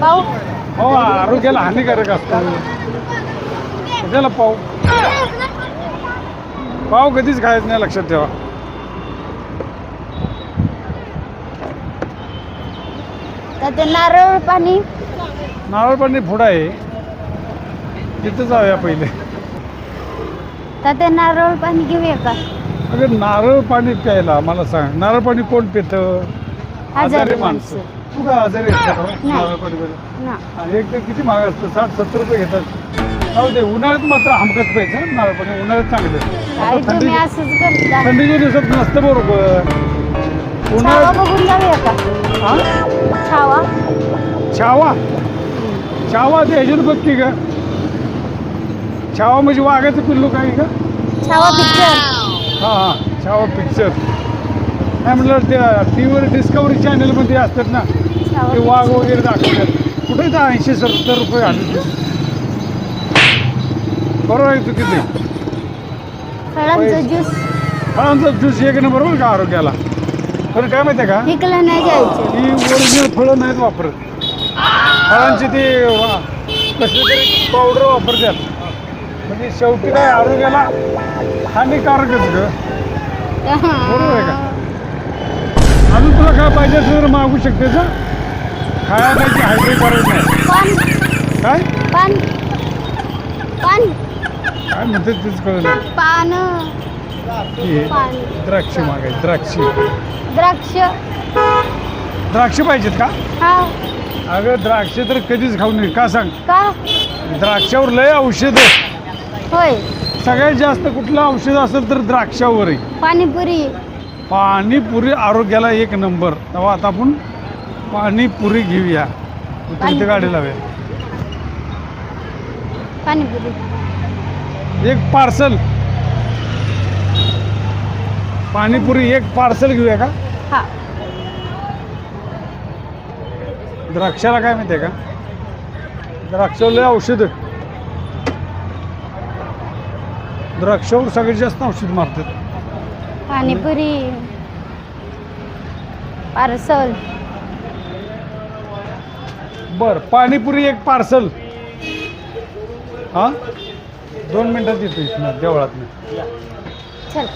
पाव हो आरोग्याला हानिकारक असतो. कशाला पाव पाव कधीच खायचं नाही लक्षात ठेवा. तर ते नारळ पाणी. नारळ पाणी पुढं आहे. तिथं जाऊया पहिले. तर ते नारळ पाणी घेऊया का? अगं नारळ पाणी प्यायला मला सांग. नारळ पाणी कोण पितं? आजारी माणसं. तू काय आजारी का? नाही. ना. आणि एक तर किती महाग असतं साठ सत्तर रुपये घेतात. जाऊ दे उन्हाळ्यात मात्र हमकच पाहिजे हं, नारळ पाणी उन्हाळ्यात चांगलं काय आता तुम्ही थंडी असंच करता. थंडीच्या दिवसात नसतं बरोबर. छावा उन्हाळ्यात बघून जाऊया का? हा? छावा. छावा? छावा ते ह्याच्यात बघ की? ग छावा म्हणजे वाघाचं पिल्लू काय का? छावा पिक्चर हा हा. छावा पिक्चर नाही म्हटलं त्या टी व्हीवर डिस्कवरी चॅनलमध्ये असतात ना. ते वाघ वगैरे दाखवतात कुठे तर ऐंशी सत्तर रुपये आले? बरोबर आहे तू किती? फळांचा ज्यूस. फळांचा ज्यूस एक नंबर बरं का आरोग्याला? पण काय माहिती आहे का? विकलं नाही ही ओरिजिनल फळं नाहीत वापरत. फळांची ती वा- कसली तरी पावडर वापरतात. म्हणजे शेवटी काय आरोग्याला हानिकारकच ग. बरोबर आहे का? अजून तुला काय पाहिजे असेल तर मागू शकतेस हं? खायला पाहिजे हायड्रेट करायचं नाही. पान काय? पान पान काय म्हणते तेच कळलं पान. की पान. द्राक्ष मागायची द्राक्ष. द्राक्ष. द्राक्ष पाहिजेत का? हा. अगं द्राक्ष तर कधीच खाऊ नये. का सांग? का? द्राक्षावर लय औषध होय. सगळ्यात जास्त कुठलं औषध असेल तर द्राक्षावर आहे पाणीपुरी. पाणीपुरी आरोग्याला एक नंबर. तेव्हा आता आपण पाणीपुरी घेऊया. पाणीपुरी. गाडी लावूया पाणीपुरी एक पार्सल. पाणीपुरी एक पार्सल घेऊया का? हा. द्राक्षाला काय माहिती आहे का? द्राक्षावर लय औषध द्राक्षावर सगळ्यात जास्त औषध मारतात. पाणीपुरी. पार्सल. बरं पाणीपुरी एक पार्सल. हां? दोन मिनटात येतो इथनं देवळातनं. चल.